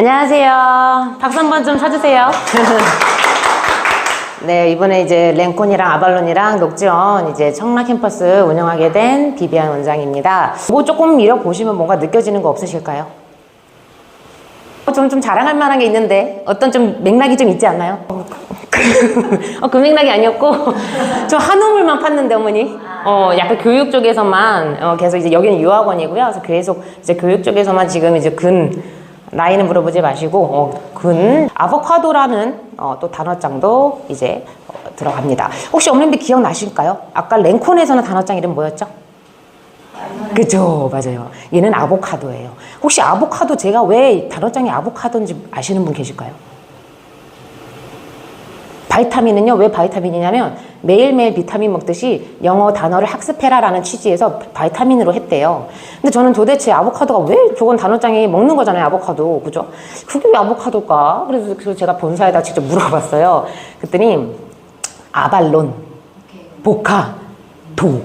안녕하세요. 박수 한 번 좀 쳐주세요. 네, 이번에 이제 랭콘이랑 아발론이랑 녹지원 이제 청라 캠퍼스 운영하게 된 비비안 원장입니다. 뭐 조금 이뤄보시면 뭔가 느껴지는 거 없으실까요? 좀, 좀 자랑할 만한 게 있는데 어떤 좀 맥락이 좀 있지 않나요? 어, 그 맥락이 아니었고 저 한우물만 팠는데 어머니 어 약간 교육 쪽에서만 어, 계속 이제 여기는 유학원이고요 그래서 계속 이제 교육 쪽에서만 지금 이제 근 나이는 물어보지 마시고 어, 근 아보카도라는 어, 또 단어장도 이제 어, 들어갑니다 혹시 어머님들 기억나실까요? 아까 랭콘에서는 단어장 이름 뭐였죠? 그죠 맞아요 얘는 아보카도예요 혹시 아보카도 제가 왜 단어장이 아보카도인지 아시는 분 계실까요? 바이타민은요 왜 바이타민이냐면 매일매일 비타민 먹듯이 영어 단어를 학습해라 라는 취지에서 바이타민으로 했대요 근데 저는 도대체 아보카도가 왜 저건 단어장이 먹는 거잖아요 아보카도 그죠? 그게 왜 아보카도일까? 그래서 그래서 제가 본사에다 직접 물어봤어요 그랬더니 아발론 보카 도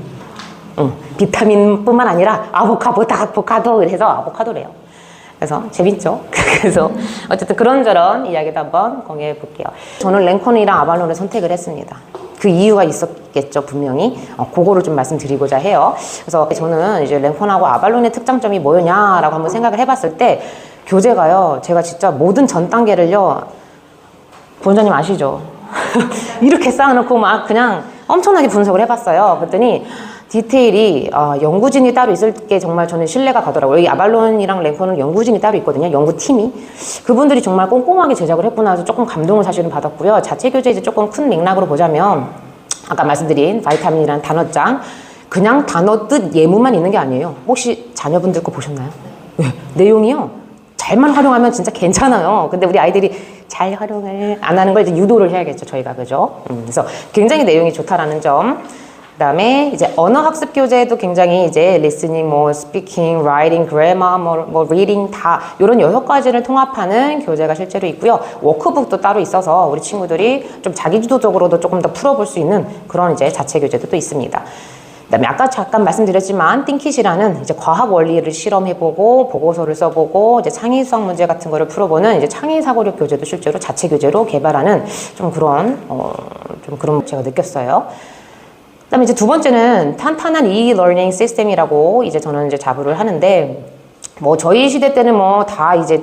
응, 비타민뿐만 아니라 아보카도, 아보카도 그래서 아보카도래요. 그래서 재밌죠? 그래서 어쨌든 그런저런 이야기도 한번 공유해 볼게요. 저는 랭콘이랑 아발론을 선택을 했습니다. 그 이유가 있었겠죠, 분명히. 어, 그거를 좀 말씀드리고자 해요. 그래서 저는 이제 랭콘하고 아발론의 특장점이 뭐였냐라고 한번 생각을 해봤을 때 교재가요, 제가 진짜 모든 전 단계를요, 본사님 아시죠? 이렇게 쌓아놓고 막 그냥 엄청나게 분석을 해봤어요. 그랬더니 디테일이 어, 연구진이 따로 있을 게 정말 저는 신뢰가 가더라고요. 이 아발론이랑 랭코는 연구진이 따로 있거든요. 연구팀이. 그분들이 정말 꼼꼼하게 제작을 했구나 해서 조금 감동을 사실은 받았고요. 자체 교재 이제 조금 큰 맥락으로 보자면 아까 말씀드린 바이타민이라는 단어장 그냥 단어 뜻 예문만 있는 게 아니에요. 혹시 자녀분들 거 보셨나요? 네. 내용이요. 잘만 활용하면 진짜 괜찮아요. 근데 우리 아이들이 잘 활용을 안 하는 걸 이제 유도를 해야겠죠, 저희가. 그죠? 음, 그래서 굉장히 내용이 좋다라는 점. 그 다음에 이제 언어 학습 교재도 굉장히 이제 listening, 뭐 speaking, writing, grammar, 뭐, 뭐 reading 다 이런 여섯 가지를 통합하는 교재가 실제로 있고요. 워크북도 따로 있어서 우리 친구들이 좀 자기주도적으로도 조금 더 풀어볼 수 있는 그런 이제 자체 교재도 또 있습니다. 그다음에 아까 잠깐 말씀드렸지만 띵킷이라는 이제 과학 원리를 실험해보고 보고서를 써보고 이제 창의 수학 문제 같은 거를 풀어보는 이제 창의 사고력 교재도 실제로 자체 교재로 개발하는 좀 그런 어 좀 그런 제가 느꼈어요. 그다음에 이제 두 번째는 탄탄한 e-learning 시스템이라고 이제 저는 이제 자부를 하는데 뭐 저희 시대 때는 뭐 다 이제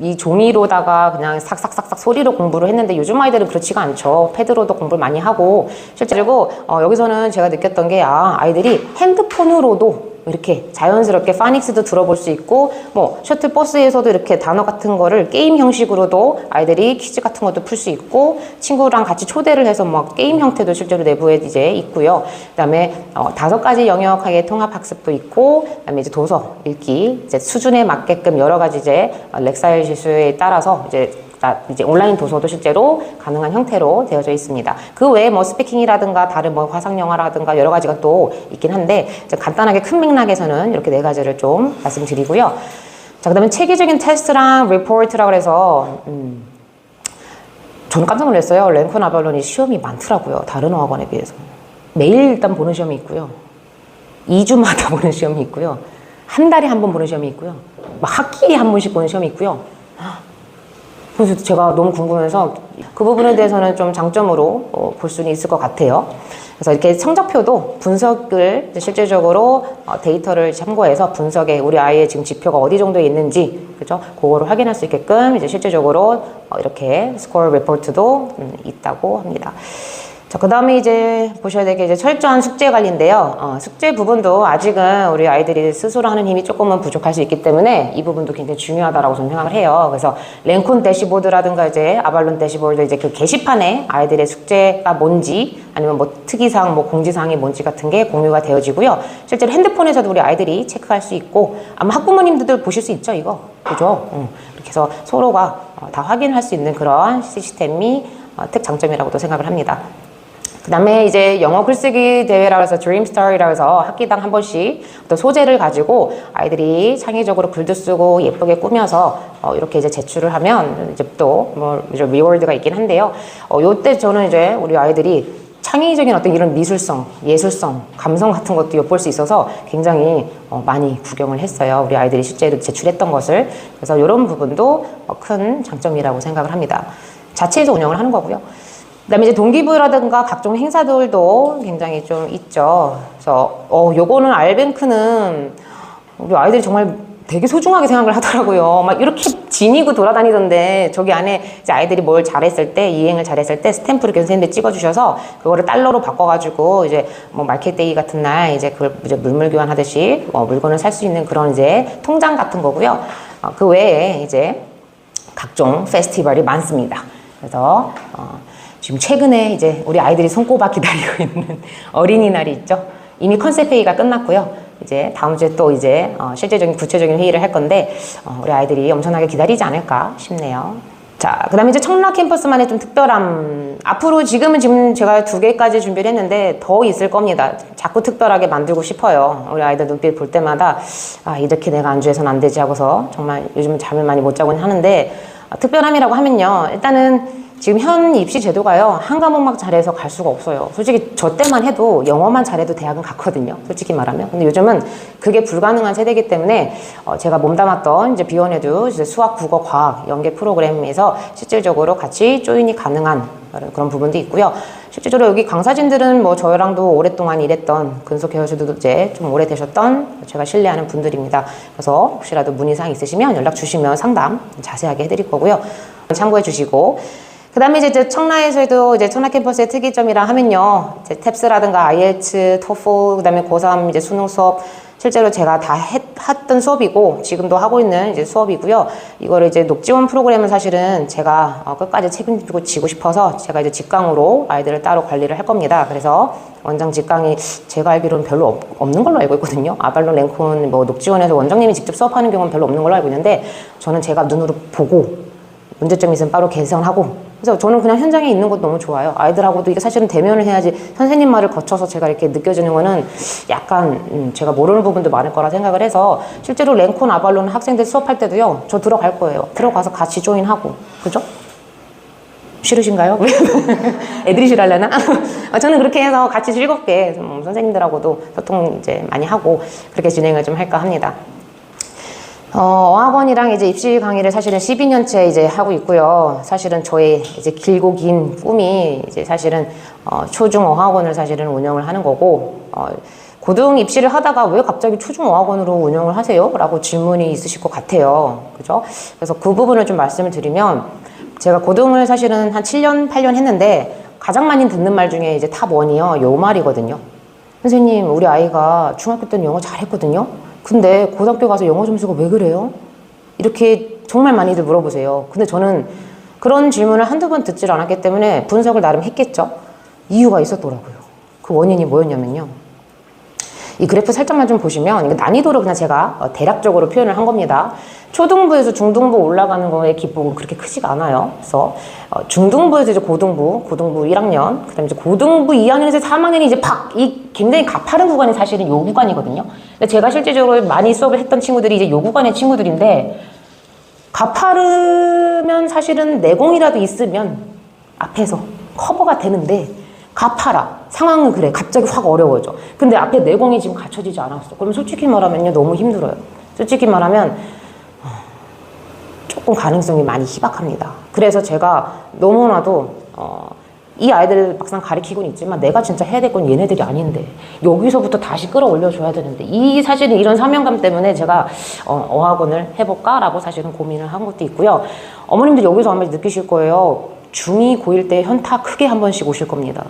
이 종이로다가 그냥 삭삭삭삭 소리로 공부를 했는데 요즘 아이들은 그렇지가 않죠. 패드로도 공부를 많이 하고 실제로 어, 여기서는 제가 느꼈던 게 아, 아이들이 핸드폰으로도 이렇게 자연스럽게 파닉스도 들어볼 수 있고 뭐 셔틀버스에서도 이렇게 단어 같은 거를 게임 형식으로도 아이들이 퀴즈 같은 것도 풀 수 있고 친구랑 같이 초대를 해서 막 게임 형태도 실제로 내부에 이제 있고요. 그다음에 어, 다섯 가지 영역하게 통합 학습도 있고 그다음에 이제 도서 읽기 이제 수준에 맞게끔 여러 가지 이제 어, 렉사일 지수에 따라서 이제 나- 이제 온라인 도서도 실제로 가능한 형태로 되어져 있습니다. 그 외에 뭐 스피킹이라든가 다른 뭐 화상 영화라든가 여러 가지가 또 있긴 한데 간단하게 큰 맥락에서는 이렇게 네 가지를 좀 말씀드리고요. 자, 그다음에 체계적인 테스트랑 리포트라고 해서 음, 저는 깜짝 놀랐어요. 랭콘 아발론이 시험이 많더라고요. 다른 어학원에 비해서. 매일 일단 보는 시험이 있고요. 2주마다 보는 시험이 있고요. 한 달에 한 번 보는 시험이 있고요. 막 학기에 한 번씩 보는 시험이 있고요. 그래서 제가 너무 궁금해서 그 부분에 대해서는 좀 장점으로 어, 볼 수는 있을 것 같아요. 그래서 이렇게 성적표도 분석을 실제적으로 어, 데이터를 참고해서 분석에 우리 아이의 지금 지표가 어디 정도에 있는지 그죠? 그거를 확인할 수 있게끔 이제 실제적으로 어, 이렇게 스코어 리포트도 음, 있다고 합니다. 자, 그 다음에 이제 보셔야 될 게 이제 철저한 숙제 관리인데요. 어, 숙제 부분도 아직은 우리 아이들이 스스로 하는 힘이 조금은 부족할 수 있기 때문에 이 부분도 굉장히 중요하다라고 저는 생각을 해요. 그래서 랭콘 대시보드라든가 이제 아발론 대시보드 이제 그 게시판에 아이들의 숙제가 뭔지 아니면 뭐 특이사항, 뭐 공지사항이 뭔지 같은 게 공유가 되어지고요. 실제로 핸드폰에서도 우리 아이들이 체크할 수 있고 아마 학부모님들도 보실 수 있죠, 이거. 그죠? 응. 이렇게 해서 서로가 어, 다 확인할 수 있는 그런 시스템이 어, 특장점이라고도 생각을 합니다. 그 다음에 이제 영어 글쓰기 대회라고 해서 드림스타리라고 해서 학기당 한 번씩 어떤 소재를 가지고 아이들이 창의적으로 글도 쓰고 예쁘게 꾸며서 어, 이렇게 이제 제출을 하면 이제 또뭐 리워드가 있긴 한데요. 어, 요때 저는 이제 우리 아이들이 창의적인 어떤 이런 미술성, 예술성, 감성 같은 것도 엿볼 수 있어서 굉장히 어, 많이 구경을 했어요. 우리 아이들이 실제로 제출했던 것을. 그래서 이런 부분도 어, 큰 장점이라고 생각을 합니다. 자체에서 운영을 하는 거고요. 그다음에 이제 동기부여라든가 각종 행사들도 굉장히 좀 있죠. 그래서 어 요거는 알뱅크는 우리 아이들이 정말 되게 소중하게 생각을 하더라고요. 막 이렇게 지니고 돌아다니던데 저기 안에 이제 아이들이 뭘 잘했을 때 이행을 잘했을 때 스탬프를 선생님들 찍어주셔서 그거를 달러로 바꿔가지고 이제 뭐 마켓데이 같은 날 이제 그걸 이제 물물 교환하듯이 어, 물건을 살 수 있는 그런 이제 통장 같은 거고요. 어, 그 외에 이제 각종 페스티벌이 많습니다. 그래서 어, 지금 최근에 이제 우리 아이들이 손꼽아 기다리고 있는 어린이날이 있죠. 이미 컨셉 회의가 끝났고요. 이제 다음 주에 또 이제 어, 실제적인 구체적인 회의를 할 건데 어, 우리 아이들이 엄청나게 기다리지 않을까 싶네요. 자, 그 다음에 이제 청라 캠퍼스만의 좀 특별함. 앞으로 지금은 지금 제가 두 개까지 준비를 했는데 더 있을 겁니다. 자꾸 특별하게 만들고 싶어요. 우리 아이들 눈빛 볼 때마다 아 이렇게 내가 안주해서는 안 되지 하고서 정말 요즘은 잠을 많이 못 자곤 하는데 어, 특별함이라고 하면요. 일단은 지금 현 입시 제도가요 한 과목만 잘해서 갈 수가 없어요. 솔직히 저 때만 해도 영어만 잘해도 대학은 갔거든요. 솔직히 말하면. 근데 요즘은 그게 불가능한 세대이기 때문에 어, 제가 몸담았던 이제 비원에도 이제 수학, 국어, 과학 연계 프로그램에서 실질적으로 같이 조인이 가능한 그런 부분도 있고요. 실제로 여기 강사진들은 뭐 저랑도 오랫동안 일했던 근속 해오셔도 이제 좀 오래 되셨던 제가 신뢰하는 분들입니다. 그래서 혹시라도 문의사항 있으시면 연락 주시면 상담 자세하게 해드릴 거고요. 참고해 주시고 그 다음에 이제 저 청라에서도 이제 청라 캠퍼스의 특이점이라 하면요. 이제 탭스라든가 IELTS, 토플, 그 다음에 고3 이제 수능 수업, 실제로 제가 다 했, 했던 수업이고, 지금도 하고 있는 이제 수업이고요. 이거를 이제 녹지원 프로그램은 사실은 제가 어, 끝까지 책임지고 지고 싶어서 제가 이제 직강으로 아이들을 따로 관리를 할 겁니다. 그래서 원장 직강이 제가 알기로는 별로 없, 없는 걸로 알고 있거든요. 아발론 랭콘 뭐 녹지원에서 원장님이 직접 수업하는 경우는 별로 없는 걸로 알고 있는데, 저는 제가 눈으로 보고, 문제점이 있으면 바로 개선하고 그래서 저는 그냥 현장에 있는 것도 너무 좋아요. 아이들하고도 이게 사실은 대면을 해야지 선생님 말을 거쳐서 제가 이렇게 느껴지는 거는 약간 음, 제가 모르는 부분도 많을 거라 생각을 해서 실제로 랭콘 아발론 학생들 수업할 때도요. 저 들어갈 거예요. 들어가서 같이 조인하고 그죠? 싫으신가요? 애들이 싫어하려나? 어, 저는 그렇게 해서 같이 즐겁게 음, 선생님들하고도 소통 이제 많이 하고 그렇게 진행을 좀 할까 합니다. 어, 어학원이랑 이제 입시 강의를 사실은 12년째 이제 하고 있고요. 사실은 저의 이제 길고 긴 꿈이 이제 사실은 어, 초중 어학원을 사실은 운영을 하는 거고, 어, 고등 입시를 하다가 왜 갑자기 초중 어학원으로 운영을 하세요? 라고 질문이 있으실 것 같아요. 그죠? 그래서 그 부분을 좀 말씀을 드리면, 제가 고등을 사실은 한 7년, 8년 했는데, 가장 많이 듣는 말 중에 이제 탑 원이요. 요 말이거든요. 선생님, 우리 아이가 중학교 때는 영어 잘했거든요. 근데 고등학교 가서 영어 점수가 왜 그래요? 이렇게 정말 많이들 물어보세요. 근데 저는 그런 질문을 한두 번 듣질 않았기 때문에 분석을 나름 했겠죠. 이유가 있었더라고요. 그 원인이 뭐였냐면요. 이 그래프 살짝만 좀 보시면 이거 난이도를 그냥 제가 어, 대략적으로 표현을 한 겁니다. 초등부에서 중등부 올라가는 거의 기폭은 그렇게 크지가 않아요. 그래서 어, 중등부에서 이제 고등부, 고등부 1학년, 그다음에 이제 고등부 2학년에서 3학년이 이제 박 이 굉장히 가파른 구간이 사실은 요 구간이거든요. 근데 제가 실제적으로 많이 수업을 했던 친구들이 이제 요 구간의 친구들인데 가파르면 사실은 내공이라도 있으면 앞에서 커버가 되는데 가파라. 상황은 그래. 갑자기 확 어려워져. 근데 앞에 내공이 지금 갖춰지지 않았어. 그럼 솔직히 말하면요 너무 힘들어요. 솔직히 말하면 어, 조금 가능성이 많이 희박합니다. 그래서 제가 너무나도 어, 이 아이들을 막상 가리키고는 있지만 내가 진짜 해야 될 건 얘네들이 아닌데 여기서부터 다시 끌어올려 줘야 되는데 이 사실은 이런 사명감 때문에 제가 어, 어학원을 해볼까라고 사실은 고민을 한 것도 있고요. 어머님들 여기서 아마 느끼실 거예요 중2 고1 때 현타 크게 한 번씩 오실 겁니다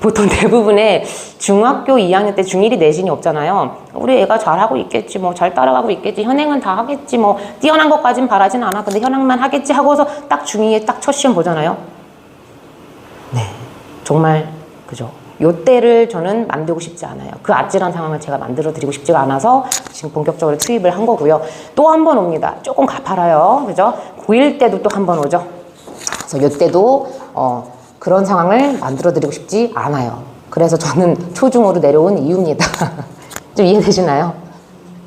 보통 대부분의 중학교 2학년 때 중1이 내신이 없잖아요. 우리 애가 잘하고 있겠지, 뭐, 잘 따라가고 있겠지, 현행은 다 하겠지, 뭐, 뛰어난 것까진 바라진 않아. 근데 현행만 하겠지 하고서 딱 중2에 딱 첫 시험 보잖아요. 네. 정말, 그죠. 요 때를 저는 만들고 싶지 않아요. 그 아찔한 상황을 제가 만들어 드리고 싶지가 않아서 지금 본격적으로 투입을 한 거고요. 또 한 번 옵니다. 조금 가파라요. 그죠? 고1 때도 또 한 번 오죠. 그래서 요 때도, 어, 그런 상황을 만들어 드리고 싶지 않아요. 그래서 저는 초중으로 내려온 이유입니다. 좀 이해되시나요?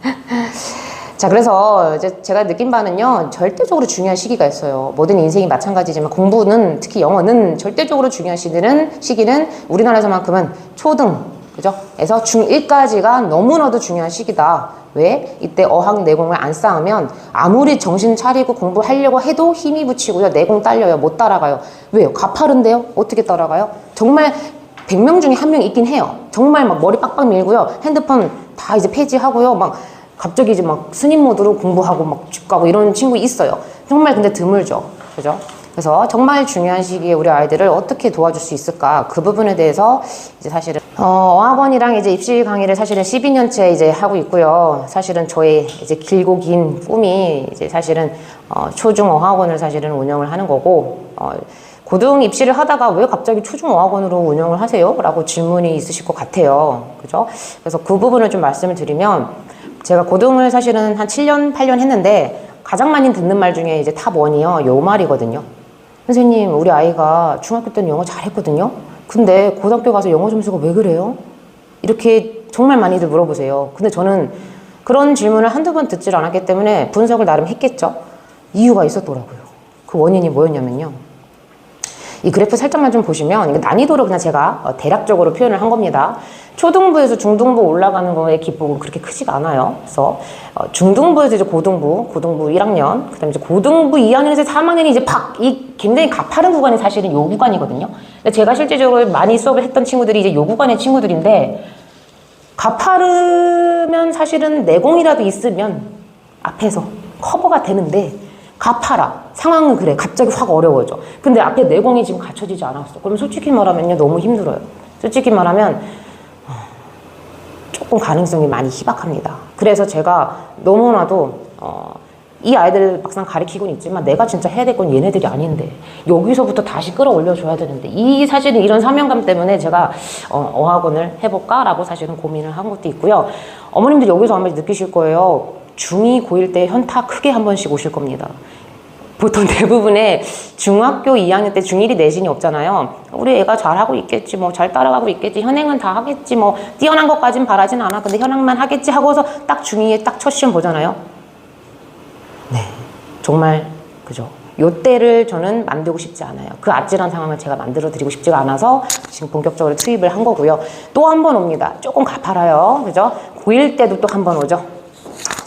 자, 그래서 이제 제가 느낀 바는요, 절대적으로 중요한 시기가 있어요. 모든 인생이 마찬가지지만 공부는, 특히 영어는 절대적으로 중요한 시기는, 시기는 우리나라에서만큼은 초등, 그죠? 에서 중1까지가 너무나도 중요한 시기다. 왜? 이때 어학 내공을 안 쌓으면 아무리 정신 차리고 공부하려고 해도 힘이 붙이고요. 내공 딸려요. 못 따라가요. 왜요? 가파른데요? 어떻게 따라가요? 정말 100명 중에 한 명 있긴 해요. 정말 막 머리 빡빡 밀고요. 핸드폰 다 이제 폐지하고요. 막 갑자기 이제 막 스님 모드로 공부하고 막쭉 가고 이런 친구 있어요. 정말 근데 드물죠. 그죠? 그래서 정말 중요한 시기에 우리 아이들을 어떻게 도와줄 수 있을까? 그 부분에 대해서 이제 사실은 어, 어학원이랑 이제 입시 강의를 사실은 12년째 이제 하고 있고요. 사실은 저의 이제 길고 긴 꿈이 이제 사실은 어, 초중 어학원을 사실은 운영을 하는 거고 어, 고등 입시를 하다가 왜 갑자기 초중 어학원으로 운영을 하세요? 라고 질문이 있으실 것 같아요. 그죠? 그래서 그 부분을 좀 말씀을 드리면 제가 고등을 사실은 한 7년, 8년 했는데 가장 많이 듣는 말 중에 이제 탑 원이요. 요 말이거든요. 선생님, 우리 아이가 중학교 때는 영어 잘했거든요. 근데 고등학교 가서 영어 점수가 왜 그래요? 이렇게 정말 많이들 물어보세요. 근데 저는 그런 질문을 한두 번 듣질 않았기 때문에 분석을 나름 했겠죠. 이유가 있었더라고요. 그 원인이 뭐였냐면요. 이 그래프 살짝만 좀 보시면 이거 난이도를 그냥 제가 어, 대략적으로 표현을 한 겁니다. 초등부에서 중등부 올라가는 거의 기폭은 그렇게 크지가 않아요. 그래서 어, 중등부에서 이제 고등부, 고등부 1학년, 그다음에 이제 고등부 2학년에서 3학년이 이제 팍이 굉장히 가파른 구간이 사실은 요 구간이거든요. 근데 제가 실제적으로 많이 수업을 했던 친구들이 이제 요 구간의 친구들인데 가파르면 사실은 내공이라도 있으면 앞에서 커버가 되는데 가파라. 상황은 그래. 갑자기 확 어려워져. 근데 앞에 내공이 지금 갖춰지지 않았어. 그럼 솔직히 말하면요. 너무 힘들어요. 솔직히 말하면 어, 조금 가능성이 많이 희박합니다. 그래서 제가 너무나도 어, 이 아이들 막상 가리키고는 있지만 내가 진짜 해야 될 건 얘네들이 아닌데 여기서부터 다시 끌어올려 줘야 되는데 이 사실은 이런 사명감 때문에 제가 어, 어학원을 해볼까라고 사실은 고민을 한 것도 있고요. 어머님들 여기서 아마 느끼실 거예요. 중2 고1 때 현타 크게 한 번씩 오실 겁니다 보통 대부분의 중학교 2학년 때 중1이 내신이 없잖아요. 우리 애가 잘하고 있겠지, 뭐, 잘 따라가고 있겠지, 현행은 다 하겠지, 뭐, 뛰어난 것까진 바라진 않아. 근데 현행만 하겠지 하고서 딱 중2에 딱 첫 시험 보잖아요. 네. 정말, 그죠. 요 때를 저는 만들고 싶지 않아요. 그 아찔한 상황을 제가 만들어 드리고 싶지가 않아서 지금 본격적으로 투입을 한 거고요. 또 한 번 옵니다. 조금 가팔아요. 그죠? 고1 때도 또 한 번 오죠.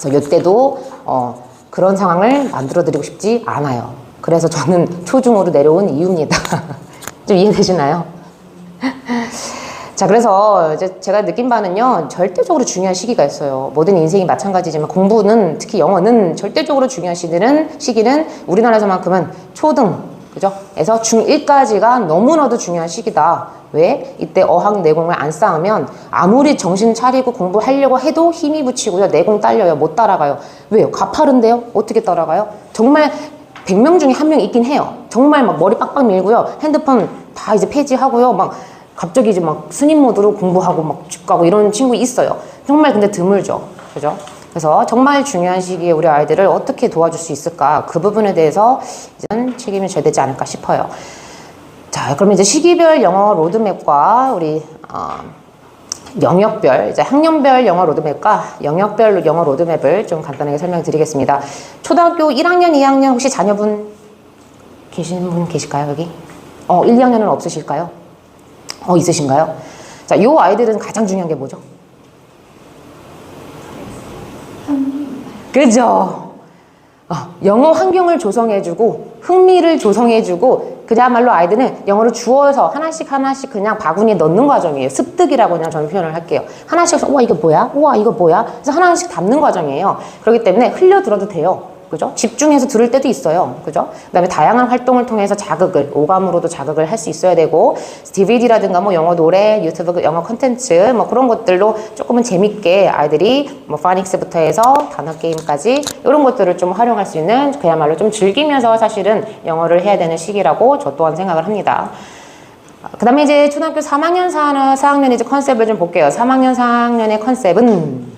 그래서 요 때도, 어, 그런 상황을 만들어 드리고 싶지 않아요. 그래서 저는 초중으로 내려온 이유입니다. 좀 이해되시나요? 자, 그래서 이제 제가 느낀 바는요, 절대적으로 중요한 시기가 있어요. 모든 인생이 마찬가지지만 공부는, 특히 영어는 절대적으로 중요한 시기는, 시기는 우리나라에서만큼은 초등, 그죠? 에서 중1까지가 너무나도 중요한 시기다. 왜? 이때 어학 내공을 안 쌓으면 아무리 정신 차리고 공부하려고 해도 힘이 붙이고요. 내공 딸려요. 못 따라가요. 왜요? 가파른데요? 어떻게 따라가요? 정말 100명 중에 한 명 있긴 해요. 정말 막 머리 빡빡 밀고요. 핸드폰 다 이제 폐지하고요. 막 갑자기 이제 막 스님 모드로 공부하고 막쭉 가고 이런 친구 있어요. 정말 근데 드물죠. 그죠? 그래서 정말 중요한 시기에 우리 아이들을 어떻게 도와줄 수 있을까? 그 부분에 대해서 이제는 책임이 져야 되지 않을까 싶어요. 자, 그러면 이제 시기별 영어 로드맵과 우리 어, 영역별, 이제 학년별 영어 로드맵과 영역별 영어 로드맵을 좀 간단하게 설명드리겠습니다. 초등학교 1학년, 2학년 혹시 자녀분 계신 분 계실까요, 여기? 어, 1, 2학년은 없으실까요? 어, 있으신가요? 자, 요 아이들은 가장 중요한 게 뭐죠? 그죠? 어, 영어 환경을 조성해주고 흥미를 조성해주고 그야말로 아이들은 영어를 주어서 하나씩 하나씩 그냥 바구니에 넣는 과정이에요. 습득이라고 그냥 저는 표현을 할게요. 하나씩 해서 우와 이거 뭐야? 우와 이거 뭐야? 그래서 하나씩 담는 과정이에요. 그렇기 때문에 흘려 들어도 돼요. 그죠? 집중해서 들을 때도 있어요. 그죠? 그 다음에 다양한 활동을 통해서 자극을, 오감으로도 자극을 할 수 있어야 되고, DVD라든가 뭐 영어 노래, 유튜브 영어 컨텐츠, 뭐 그런 것들로 조금은 재밌게 아이들이 뭐 파닉스부터 해서 단어 게임까지 이런 것들을 좀 활용할 수 있는 그야말로 좀 즐기면서 사실은 영어를 해야 되는 시기라고 저 또한 생각을 합니다. 그 다음에 이제 초등학교 3학년, 4, 4학년 이제 컨셉을 좀 볼게요. 3학년, 4학년의 컨셉은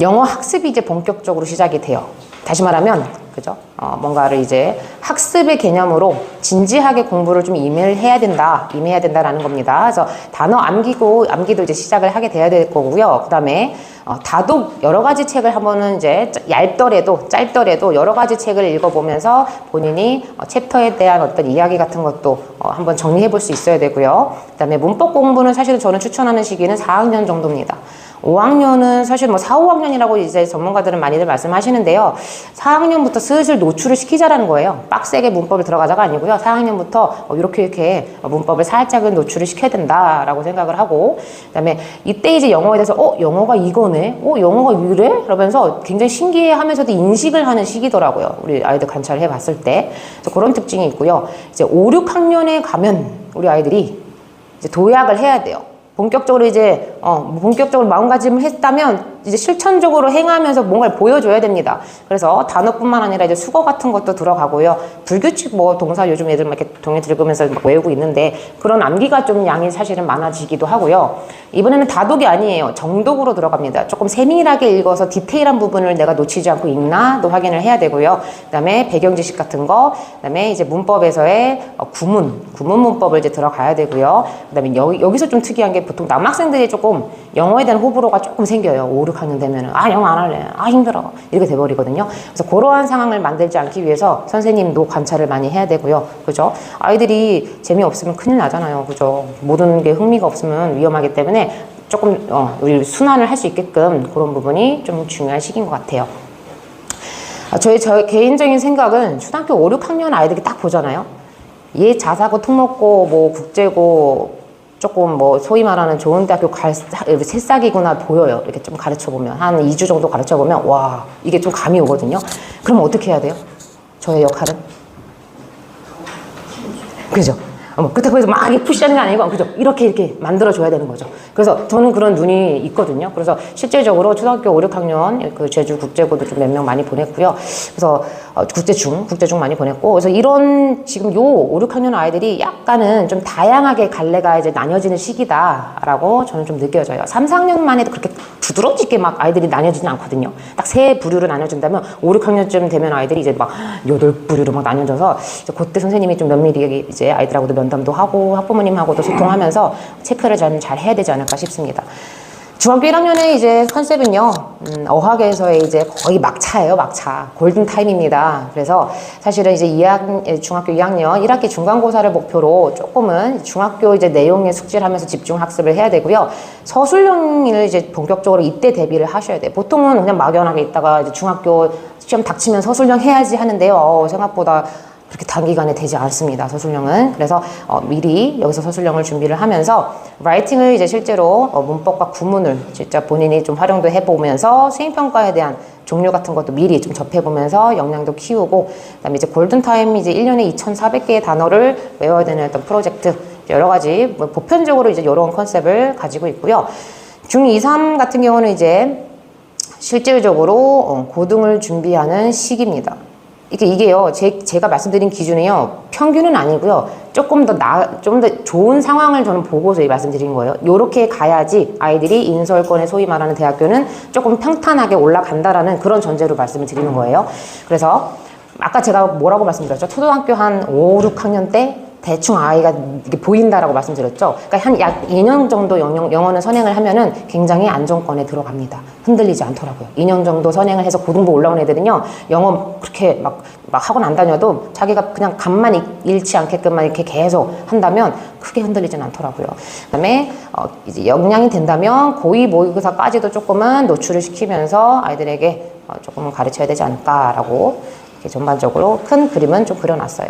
영어 학습이 이제 본격적으로 시작이 돼요. 다시 말하면, 그죠? 어, 뭔가를 이제 학습의 개념으로 진지하게 공부를 좀 임해야 된다, 임해야 된다라는 겁니다. 그래서 단어 암기고 암기도 이제 시작을 하게 돼야 될 거고요. 그다음에 어, 다독 여러 가지 책을 한번은 이제 짜- 얇더라도 짧더라도 여러 가지 책을 읽어보면서 본인이 어, 챕터에 대한 어떤 이야기 같은 것도 어, 한번 정리해 볼 수 있어야 되고요. 그다음에 문법 공부는 사실 저는 추천하는 시기는 4학년 정도입니다. 5학년은 사실 뭐 4, 5학년이라고 이제 전문가들은 많이들 말씀하시는데요. 4학년부터 슬슬 노출을 시키자라는 거예요. 빡세게 문법을 들어가자가 아니고요. 4학년부터 어, 이렇게 이렇게 문법을 살짝은 노출을 시켜야 된다라고 생각을 하고 그다음에 이때 이제 영어에 대해서 어 영어가 이거네, 어 영어가 이래, 그러면서 굉장히 신기해하면서도 인식을 하는 시기더라고요. 우리 아이들 관찰을 해봤을 때 그래서 그런 특징이 있고요. 이제 5, 6학년에 가면 우리 아이들이 이제 도약을 해야 돼요. 본격적으로 이제 어 본격적으로 마음가짐을 했다면 이제 실천적으로 행하면서 뭔가를 보여줘야 됩니다. 그래서 단어뿐만 아니라 이제 수거 같은 것도 들어가고요. 불규칙 뭐 동사 요즘 애들 막 이렇게 동해 들으면서 막 외우고 있는데 그런 암기가 좀 양이 사실은 많아지기도 하고요. 이번에는 다독이 아니에요. 정독으로 들어갑니다. 조금 세밀하게 읽어서 디테일한 부분을 내가 놓치지 않고 읽나도 확인을 해야 되고요. 그다음에 배경 지식 같은 거, 그다음에 이제 문법에서의 어, 구문, 구문 문법을 이제 들어가야 되고요. 그다음에 여기 여기서 좀 특이한 게 보통 남학생들이 조금 영어에 대한 호불호가 조금 생겨요. 5, 6학년 되면은 아 영어 안 할래, 아 힘들어 이렇게 돼버리거든요. 그래서 그러한 상황을 만들지 않기 위해서 선생님도 관찰을 많이 해야 되고요. 그죠? 아이들이 재미 없으면 큰일 나잖아요. 그죠? 모든 게 흥미가 없으면 위험하기 때문에 조금 어, 우리 순환을 할 수 있게끔 그런 부분이 좀 중요한 시기인 것 같아요. 아, 저희 저 개인적인 생각은 초등학교 5, 6학년 아이들이 딱 보잖아요. 얘 자사고 특목고 뭐 국제고 조금 뭐 소위 말하는 좋은 대학교 갈 새싹이구나 보여요. 이렇게 좀 가르쳐 보면 한 2주 정도 가르쳐 보면 와 이게 좀 감이 오거든요. 그럼 어떻게 해야 돼요? 저의 역할은 그죠? 어, 그렇다고 해서 막 푸시하는 게 아니고 그죠? 이렇게 이렇게 만들어 줘야 되는 거죠. 그래서 저는 그런 눈이 있거든요. 그래서 실제적으로 초등학교 5, 6학년 그 제주 국제고도 좀 몇 명 많이 보냈고요. 그래서 어, 국제중, 국제중 많이 보냈고 그래서 이런 지금 요 5, 6학년 아이들이 약간은 좀 다양하게 갈래가 이제 나뉘어지는 시기다라고 저는 좀 느껴져요. 3, 4학년만 해도 그렇게 부드럽게 막 아이들이 나뉘어지진 않거든요. 딱 세 부류로 나뉘어진다면 5, 6학년쯤 되면 아이들이 이제 막 여덟 부류로 막 나뉘어져서 이제 그때 선생님이 좀 면밀히 이제 아이들하고도 면담도 하고 학부모님하고도 소통하면서 체크를 좀 잘 해야 되지 않을까 싶습니다. 중학교 1학년의 이제 컨셉은요, 음, 어학에서의 이제 거의 막차예요, 막차. 골든타임입니다. 그래서 사실은 이제 2학, 예, 중학교 2학년 1학기 중간고사를 목표로 조금은 중학교 이제 내용에 숙지를 하면서 집중 학습을 해야 되고요. 서술형을 이제 본격적으로 이때 대비를 하셔야 돼요. 보통은 그냥 막연하게 있다가 이제 중학교 시험 닥치면 서술형 해야지 하는데요. 어, 생각보다 그렇게 단기간에 되지 않습니다. 서술형은. 그래서 어, 미리 여기서 서술형을 준비를 하면서 라이팅을 이제 실제로 어, 문법과 구문을 진짜 본인이 좀 활용도 해보면서 수행평가에 대한 종류 같은 것도 미리 좀 접해보면서 역량도 키우고 그다음에 이제 골든타임 이제 1년에 2,400개의 단어를 외워야 되는 어떤 프로젝트 여러 가지 뭐 보편적으로 이제 이런 컨셉을 가지고 있고요. 중 2, 3 같은 경우는 이제 실질적으로 어, 고등을 준비하는 시기입니다. 이게 이게요, 제, 제가 말씀드린 기준이요, 평균은 아니고요, 조금 더 나, 좀 더 좋은 상황을 저는 보고서 이 말씀드린 거예요. 요렇게 가야지 아이들이 인서울권의 소위 말하는 대학교는 조금 평탄하게 올라간다라는 그런 전제로 말씀을 드리는 거예요. 그래서 아까 제가 뭐라고 말씀드렸죠? 초등학교 한 5, 6학년 때 대충 아이가 보인다라고 말씀드렸죠. 그러니까 한 약 2년 정도 영어, 영어는 선행을 하면은 굉장히 안정권에 들어갑니다. 흔들리지 않더라고요. 2년 정도 선행을 해서 고등부 올라온 애들은요, 영어 그렇게 막, 막 학원 안 다녀도 자기가 그냥 간만 잃- 잃지 않게끔만 이렇게 계속 한다면 크게 흔들리진 않더라고요. 그 다음에 어, 이제 역량이 된다면 고2 모의고사까지도 조금은 노출을 시키면서 아이들에게 어, 조금 가르쳐야 되지 않을까라고 전반적으로 큰 그림은 좀 그려놨어요.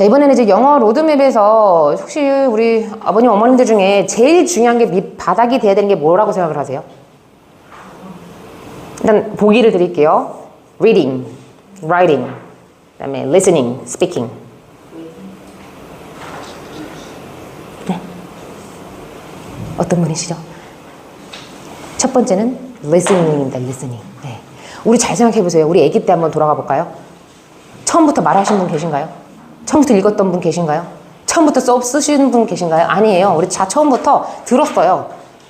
자, 이번에는 이제 영어 로드맵에서 혹시 우리 아버님, 어머님들 중에 제일 중요한 게 밑바닥이 돼야 되는 게 뭐라고 생각을 하세요? 일단 보기를 드릴게요. reading, writing, 그다음에 listening, speaking. 네. 어떤 분이시죠? 첫 번째는 listening입니다. listening. 네. 우리 잘 생각해 보세요. 우리 아기 때 한번 돌아가 볼까요? 처음부터 말하신 분 계신가요? 처음부터 읽었던 분 계신가요? 처음부터 수업 쓰시는 분 계신가요? 아니에요. 우리 자 처음부터 들었어요.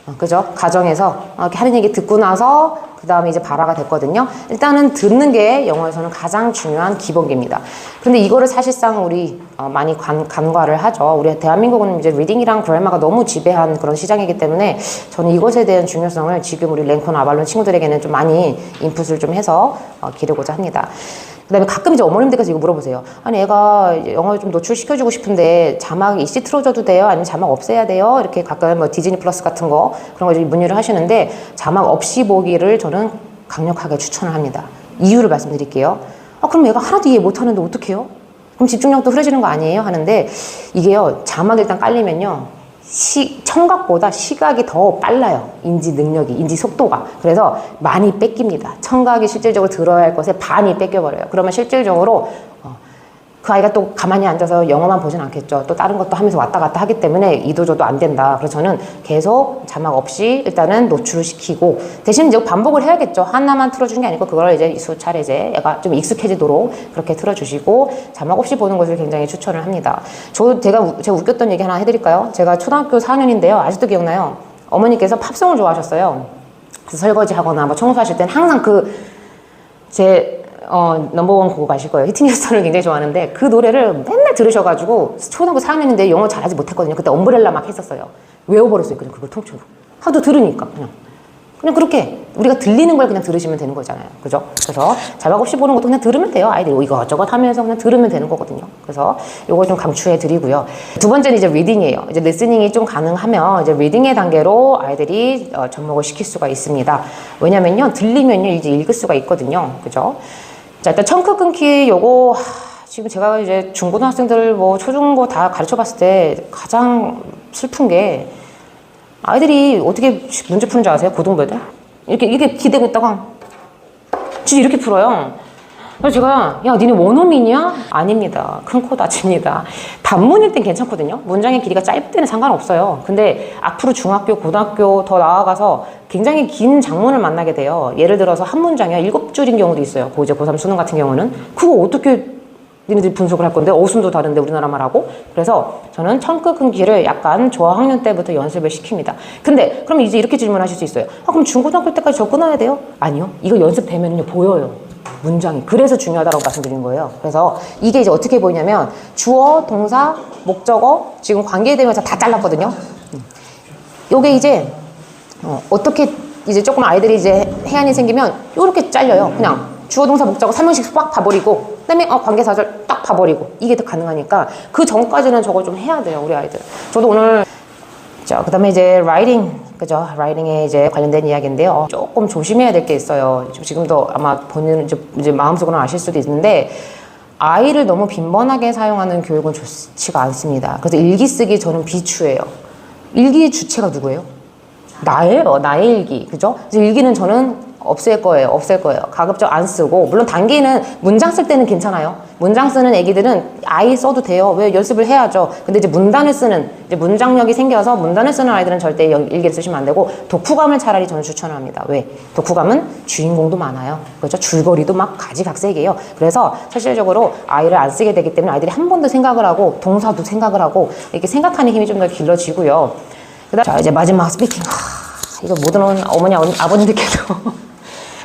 어, 그죠? 가정에서 어, 이렇게 하는 얘기 듣고 나서 그 다음에 이제 발화가 됐거든요. 일단은 듣는 게 영어에서는 가장 중요한 기본기입니다. 근데 이거를 사실상 우리 어, 많이 간, 간과를 하죠. 우리 대한민국은 이제 리딩이랑 그래마가 너무 지배한 그런 시장이기 때문에 저는 이것에 대한 중요성을 지금 우리 랭콘 아발론 친구들에게는 좀 많이 인풋을 좀 해서 어, 기르고자 합니다. 그다음에 가끔 이제 어머님들께서 이거 물어보세요. 아니 애가 이제 영어 좀 노출시켜주고 싶은데 자막 이씨 틀어줘도 돼요? 아니면 자막 없애야 돼요? 이렇게 가끔 뭐 디즈니 플러스 같은 거 그런 거 문의를 하시는데 자막 없이 보기를 저는 강력하게 추천을 합니다. 이유를 말씀드릴게요. 아 그럼 얘가 하나도 이해 못하는데 어떡해요? 그럼 집중력도 흐려지는 거 아니에요? 하는데 이게요 자막 일단 깔리면요 시, 청각보다 시각이 더 빨라요. 인지 능력이, 인지 속도가. 그래서 많이 뺏깁니다. 청각이 실질적으로 들어야 할 것에 반이 뺏겨버려요. 그러면 실질적으로 어, 그 아이가 또 가만히 앉아서 영어만 보진 않겠죠. 또 다른 것도 하면서 왔다 갔다 하기 때문에 이도저도 안 된다. 그래서 저는 계속 자막 없이 일단은 노출을 시키고 대신 이제 반복을 해야겠죠. 하나만 틀어주는 게 아니고 그걸 이제 수차례 이제 얘가 좀 익숙해지도록 그렇게 틀어주시고 자막 없이 보는 것을 굉장히 추천을 합니다. 저 제가 우- 제가 웃겼던 얘기 하나 해드릴까요? 제가 초등학교 4학년인데요. 아직도 기억나요. 어머니께서 팝송을 좋아하셨어요. 그래서 설거지 하거나 뭐 청소하실 때는 항상 그제 어, 넘버원 곡 아실 거예요. 히트니 스턴을 굉장히 좋아하는데 그 노래를 맨날 들으셔가지고 초등학교 4학년인데 영어 잘하지 못했거든요. 그때 엄브렐라 막 했었어요. 외워버렸어요. 그냥 그걸 통째로. 하도 들으니까 그냥. 그냥 그렇게 우리가 들리는 걸 그냥 들으시면 되는 거잖아요. 그죠? 그래서 자막 없이 보는 것도 그냥 들으면 돼요. 아이들이 뭐 이것저것 하면서 그냥 들으면 되는 거거든요. 그래서 요거 좀 강추해 드리고요. 두 번째는 이제 리딩이에요. 이제 리스닝이 좀 가능하면 이제 리딩의 단계로 아이들이 어, 접목을 시킬 수가 있습니다. 왜냐면요. 들리면요. 이제 읽을 수가 있거든요. 그죠? 자, 일단 청크 끊기 요거 하, 지금 제가 이제 중고등학생들 뭐 초중고 다 가르쳐 봤을 때 가장 슬픈 게 아이들이 어떻게 문제 푸는 줄 아세요? 고등부 애들? 이렇게, 이렇게 기대고 있다가, 진짜 이렇게 풀어요. 그래서 제가, 야, 니네 원어민이야? 아닙니다. 큰 코 다칩니다. 단문일 땐 괜찮거든요. 문장의 길이가 짧을 때는 상관없어요. 근데 앞으로 중학교, 고등학교 더 나아가서 굉장히 긴 장문을 만나게 돼요. 예를 들어서 한 문장에 일곱 줄인 경우도 있어요. 고이제 고3 수능 같은 경우는. 그거 어떻게 니네들이 분석을 할 건데 어순도 다른데 우리나라 말하고 그래서 저는 청크 끊기를 약간 저학년 때부터 연습을 시킵니다. 근데 그럼 이제 이렇게 질문하실 수 있어요. 아 그럼 중고등학교 때까지 저 끊어야 돼요? 아니요. 이거 연습되면요 보여요. 문장이 그래서 중요하다고 말씀드린 거예요. 그래서 이게 이제 어떻게 보이냐면 주어, 동사, 목적어 지금 관계대명사 다 잘랐거든요. 음. 요게 이제 어, 어떻게 이제 조금 아이들이 이제 해안이 생기면 이렇게 잘려요. 그냥 주어 동사 목적어 3명씩 빡 봐버리고 그다음에 어, 관계사절 딱 봐버리고 이게 더 가능하니까 그 전까지는 저거 좀 해야 돼요 우리 아이들. 저도 오늘 자 그 다음에 이제 라이팅 그죠 라이팅에 이제 관련된 이야기인데요. 조금 조심해야 될 게 있어요. 지금- 지금도 아마 본인 이제, 이제 마음속으로는 아실 수도 있는데. 아이를 너무 빈번하게 사용하는 교육은 좋지가 않습니다. 그래서 일기 쓰기 저는 비추해요. 일기의 주체가 누구예요? 나예요. 나의 일기. 그죠? 그래서 일기는 저는 없앨 거예요. 없앨 거예요. 가급적 안 쓰고. 물론 단기는 문장 쓸 때는 괜찮아요. 문장 쓰는 애기들은 아이 써도 돼요. 왜 연습을 해야죠. 근데 이제 문단을 쓰는, 이제 문장력이 생겨서 문단을 쓰는 아이들은 절대 영- 일기를 쓰시면 안 되고 독후감을 차라리 저는 추천을 합니다. 왜? 독후감은 주인공도 많아요. 그렇죠? 줄거리도 막 가지각색이에요. 그래서 실질적으로 아이를 안 쓰게 되기 때문에 아이들이 한 번 더 생각을 하고 동사도 생각을 하고 이렇게 생각하는 힘이 좀 더 길러지고요. 그다음 자 이제 마지막 스피킹. 하, 이거 모든 어머니 아버님, 아버님들께도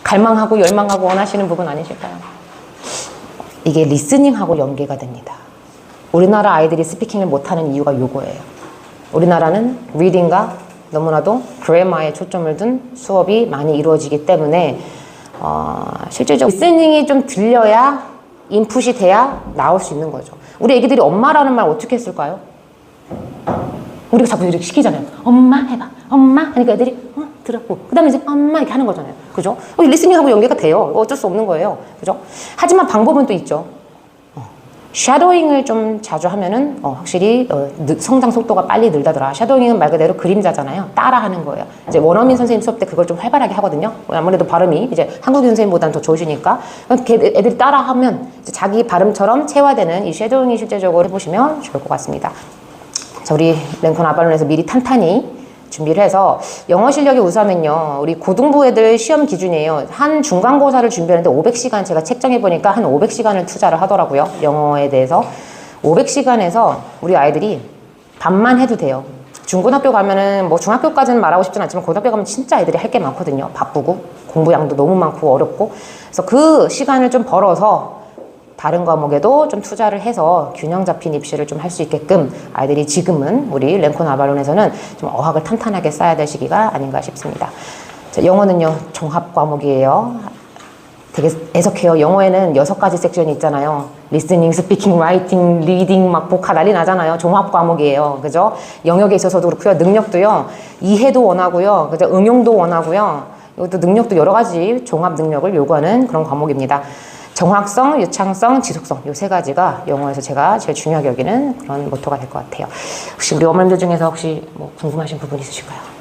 갈망하고 열망하고 원하시는 부분 아니실까요? 이게 리스닝하고 연계가 됩니다. 우리나라 아이들이 스피킹을 못하는 이유가 요거예요. 우리나라는 리딩과 너무나도 그래마에 초점을 둔 수업이 많이 이루어지기 때문에 어, 실질적으로 리스닝이 좀 들려야 인풋이 돼야 나올 수 있는 거죠. 우리 애기들이 엄마라는 말 어떻게 했을까요? 우리가 자꾸 이렇게 시키잖아요. 엄마 해봐. 엄마 하니까 애들이 어, 들었고 그 다음에 이제 엄마 이렇게 하는 거잖아요. 그죠? 어, 리스닝하고 연계가 돼요. 어쩔 수 없는 거예요. 그죠? 하지만 방법은 또 있죠. 어, 샤도잉을 좀 자주 하면은 어, 확실히 어, 느- 성장 속도가 빨리 늘다더라. 샤도잉은 말 그대로 그림자잖아요. 따라하는 거예요. 이제 원어민 선생님 수업 때 그걸 좀 활발하게 하거든요. 아무래도 발음이 이제 한국인 선생님보다는 더 좋으시니까 걔- 애들이 따라하면 자기 발음처럼 체화되는 이 샤도잉이 실제적으로 해보시면 좋을 것 같습니다. 자, 우리 랭콘 아발론에서 미리 탄탄히 준비를 해서 영어 실력이 우수하면요. 우리 고등부 애들 시험 기준이에요. 한 중간고사를 준비하는데 500시간 제가 책정해 보니까 한 500시간을 투자를 하더라고요. 영어에 대해서. 500시간에서 우리 아이들이 반만 해도 돼요. 중고등학교 가면은 뭐 중학교까지는 말하고 싶진 않지만 고등학교 가면 진짜 애들이 할 게 많거든요. 바쁘고 공부량도 너무 많고 어렵고 그래서 그 시간을 좀 벌어서 다른 과목에도 좀 투자를 해서 균형 잡힌 입시를 좀 할 수 있게끔 아이들이 지금은 우리 랭콘 아발론에서는 좀 어학을 탄탄하게 쌓아야 될 시기가 아닌가 싶습니다. 자, 영어는요 종합 과목이에요. 되게 애석해요. 영어에는 여섯 가지 섹션이 있잖아요. 리스닝, 스피킹, 라이팅, 리딩 막 복화 난리 나잖아요. 종합 과목이에요. 그죠? 영역에 있어서도 그렇고요. 능력도요. 이해도 원하고요. 그죠? 응용도 원하고요. 이것도 능력도 여러 가지 종합 능력을 요구하는 그런 과목입니다. 정확성, 유창성, 지속성 이 세 가지가 영어에서 제가 제일 중요하게 여기는 그런 모토가 될 것 같아요. 혹시 우리 어머님들 중에서 혹시 뭐 궁금하신 부분 있으실까요?